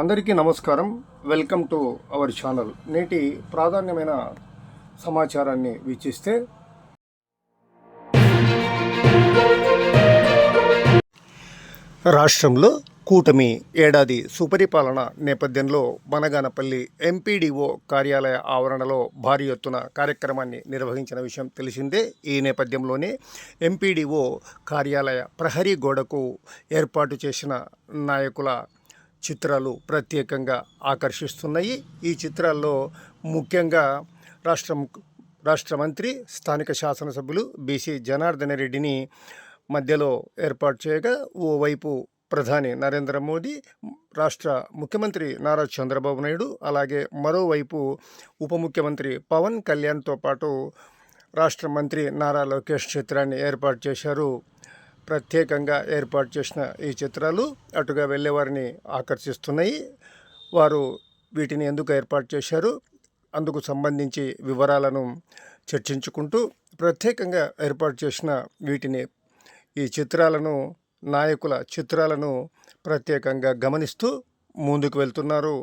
అందరికీ నమస్కారం. Welcome to our channel. నేటి ప్రాధాన్యమైన సమాచారాన్ని వీక్షిస్తే రాష్ట్రంలో కూటమి ఏడాది సుపరిపాలన నేపథ్యంలో బనగానపల్లి ఎంపీడీఓ కార్యాలయ ఆవరణలో భారీ ఎత్తున కార్యక్రమాన్ని నిర్వహించిన విషయం తెలిసిందే. ఈ నేపథ్యంలోనే ఎంపీడీఓ కార్యాలయ ప్రహరీ గోడకు ఏర్పాటు చేసిన నాయకుల చిత్రాలు ప్రత్యేకంగా ఆకర్షిస్తున్నాయి. ఈ చిత్రాల్లో ముఖ్యంగా రాష్ట్రం రాష్ట్ర మంత్రి స్థానిక శాసనసభ్యులు బీసీ జనార్దన రెడ్డిని మధ్యలో ఏర్పాటు చేయగా ఓవైపు ప్రధాని నరేంద్ర మోదీ రాష్ట్ర ముఖ్యమంత్రి నారా చంద్రబాబు నాయుడు అలాగే మరోవైపు ఉప ముఖ్యమంత్రి పవన్ కళ్యాణ్తో పాటు రాష్ట్ర మంత్రి నారా లోకేష్ చిత్రాన్ని ఏర్పాటు చేశారు. ప్రత్యేకంగా ఏర్పాటు చేసిన ఈ చిత్రాలు అటుగా వెళ్ళేవారిని ఆకర్షిస్తున్నాయి. వారు వీటిని ఎందుకు ఏర్పాటు చేశారు? అందుకు సంబంధించి వివరాలను చర్చించుకుంటూ ప్రత్యేకంగా ఏర్పాటు చేసిన వీటిని ఈ చిత్రాలను నాయకుల చిత్రాలను ప్రత్యేకంగా గమనిస్తూ ముందుకు వెళ్తున్నారు.